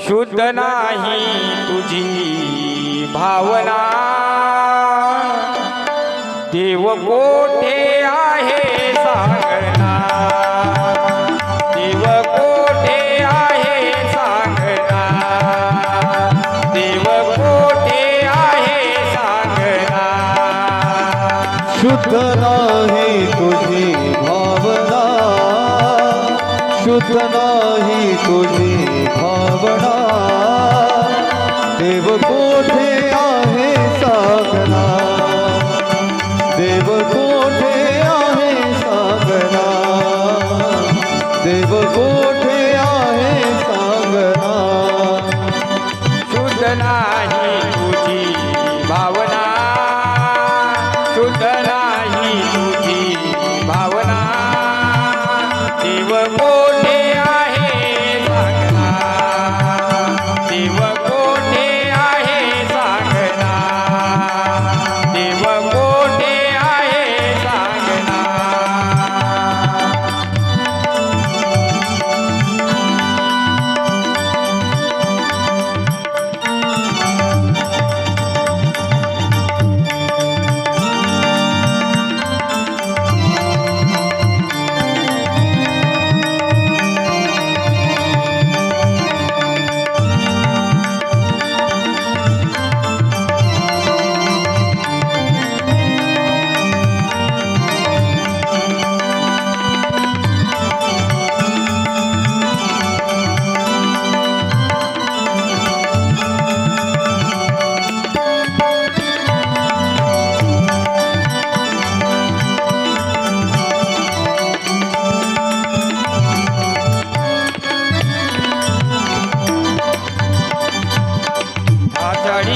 शुद्ध नाही तुझी भावना. देव कोठे आहे सांगणार देव कोठे आहे सांगणार देव कोठे आहे सांगणार शुद्ध नाही तुझी भावना. शुद्ध नाही तुझी भावना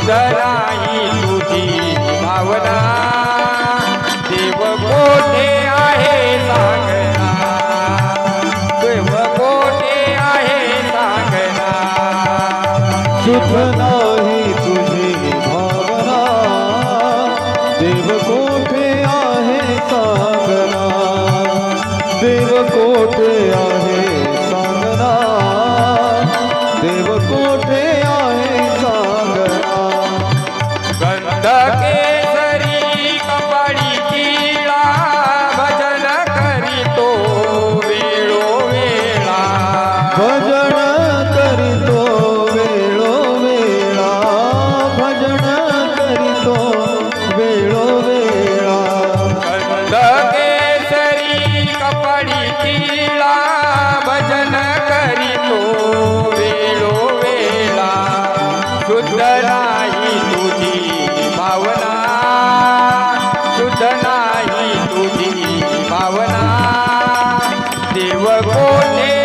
शुद्ध नाही तुझी भावना. देव कोठे आहे सांगना? देव कोठे आहे सांगना? शुद्ध नाही तुझी भावना. देव कोठे आहे सांगना? देव कोठे आहे सांगना? देव कोठे आहे सांगना? गंध केसरी कपाळी भजन करीतो वेळो वेळा. भजन करीतो वेळो वेळा. भजन करीतो वेळो वेळा. गंध केसरी कपाळी टिळा भजन करीतो वेळो वेळा. नाही तुझी देव कोठे आहे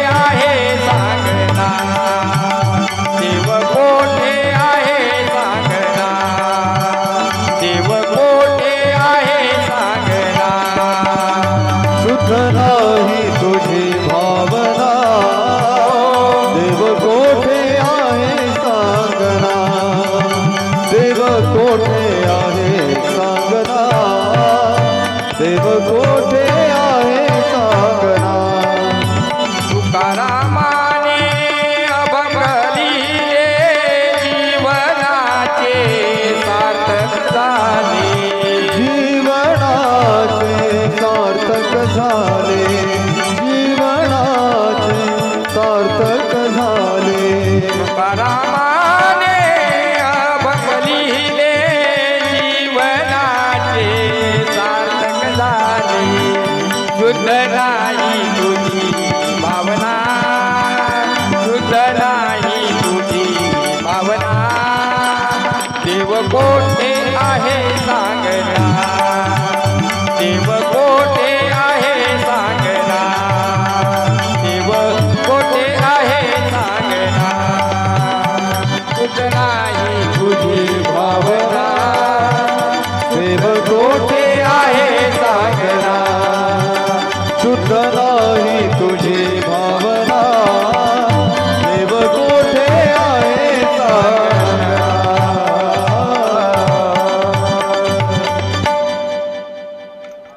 शुद्ध नाही तुझी भावना शुद्ध नाही तुझी भावना देव कोठ